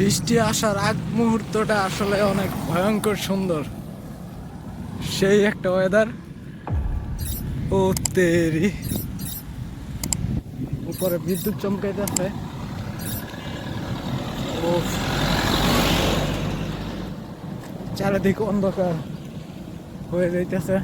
বৃষ্টি আসার আগ মুহূর্তটা আসলে অনেক ভয়ঙ্কর সুন্দর। সেই একটা ওয়েদার ও তেরি। উপরে বিদ্যুৎ চমকাইতেছে। ও চারিদিক অন্ধকার হয়ে যাইতেছে।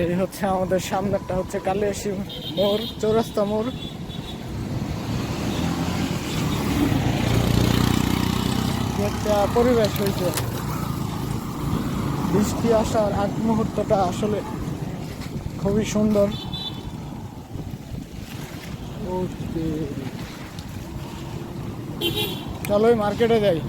এই হচ্ছে আমাদের সামনেরটা হচ্ছে কালিয়াসি মোড়, চৌরাস্তা মোড়। একটা পরিবেশ হয়েছে। বৃষ্টি আসার আগ মুহূর্তটা আসলে খুবই সুন্দর। চলো মার্কেটে যাই।